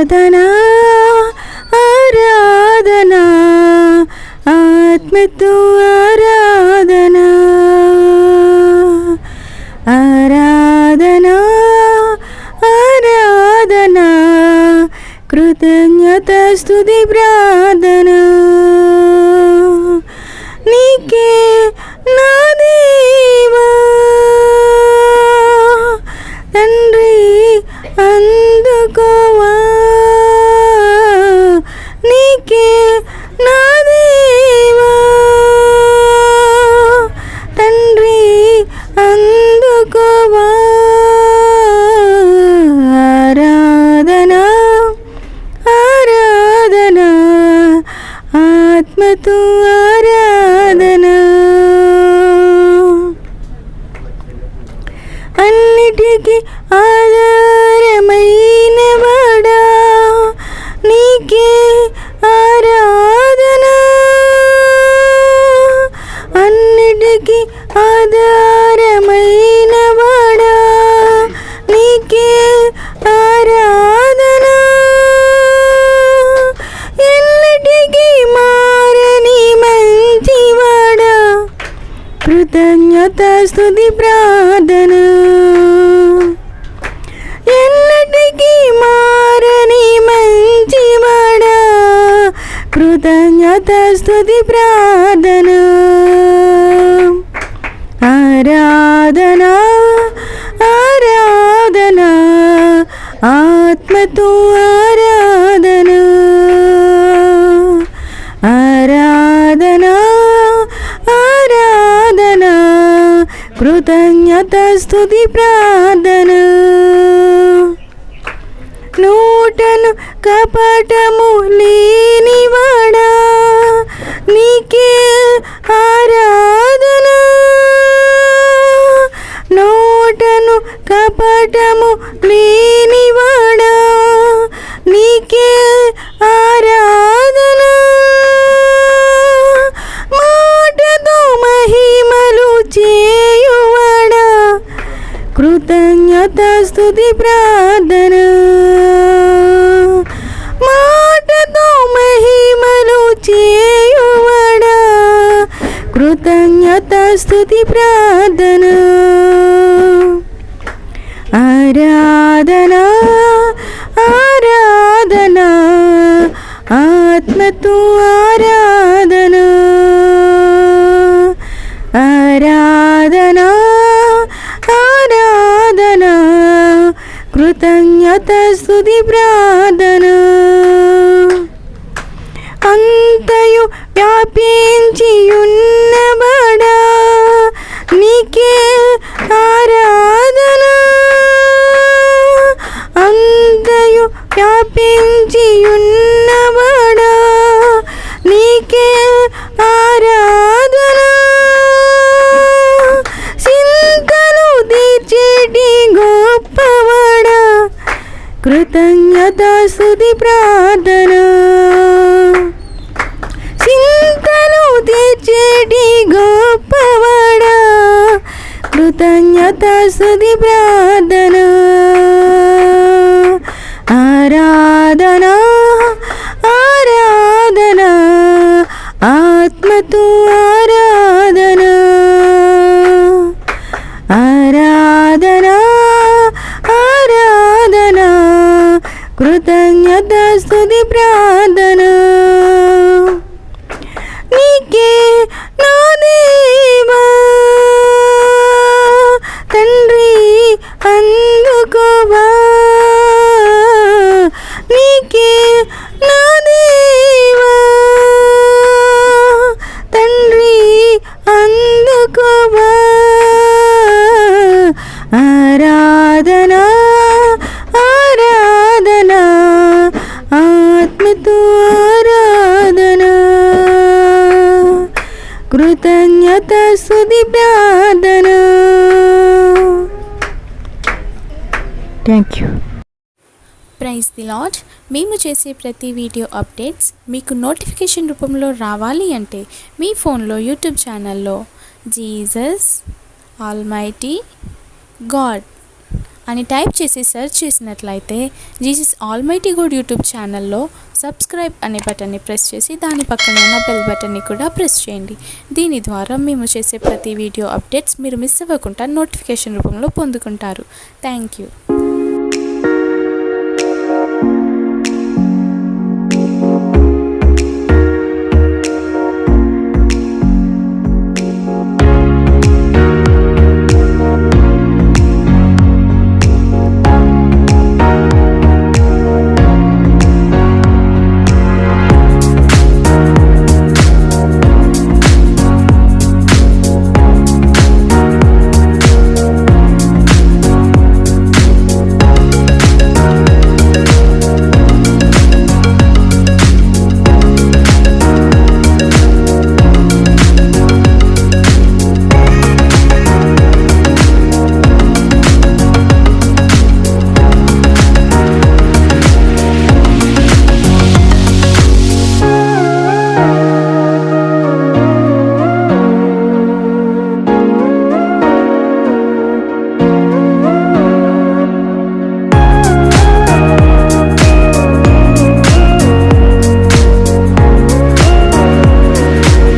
ఆరాధనా ఆరాధనా ఆత్మతో ఆరాధనా. ఆరాధనా ఆరాధనా కృతజ్ఞత స్థుతి ప్రార్థన. నీకే నా దేవా. తండ్రి అందుకో ఆరాధనా. అన్నిటికీ ఆధారమైన వాడా. నీకే స్థుతి ప్రార్థన. ఆరాధన ఆరాధన. ఆత్మతో ఆరాధన. ఆరాధన ఆరాధన. కృతజ్ఞత స్థుతి ప్రార్థన. నూటను కపటము లేని నీకే ఆరాధన మాటతో మహిమలు చేయువాడా కృతజ్ఞత స్తుతి ప్రార్థన మాటతో మహిమలు చేయువడా కృతజ్ఞత స్తుతి ప్రార్థన ఆరాధనా ఆరాధనా ఆరాధనా కృతజ్ఞత స్తుతి ప్రార్థన అంతయు వ్యాపించి ఉన్నబడా నీకే ఆరాధన అంతయు వ్యాపించి కృతజ్ఞతాస్తుతి ప్రార్థన. చింతలు తీర్చేటి గొప్పవాడా. కృతజ్ఞతాస్తుతి ప్రార్థన. ఆరాధన. కృతజ్ఞత స్తుతి ప్రార్థన. Thank you praise the Lord మేము చేసే ప్రతి వీడియో అప్డేట్స్ మీకు నోటిఫికేషన్ రూపంలో రావాలి అంటే మీ ఫోన్లో యూట్యూబ్ ఛానల్లో జీసస్ ఆల్మైటీ గాడ్ అని టైప్ చేసి సెర్చ్ చేసినట్లయితే జీసస్ ఆల్మైటీ గుడ్ యూట్యూబ్ ఛానల్లో సబ్స్క్రైబ్ అనే బటన్ని ప్రెస్ చేసి దాని పక్కన ఉన్న బెల్ బటన్ని కూడా ప్రెస్ చేయండి. దీని ద్వారా మేము చేసే ప్రతి వీడియో అప్డేట్స్ మీరు మిస్ అవ్వకుండా నోటిఫికేషన్ రూపంలో పొందుకుంటారు. Thank you.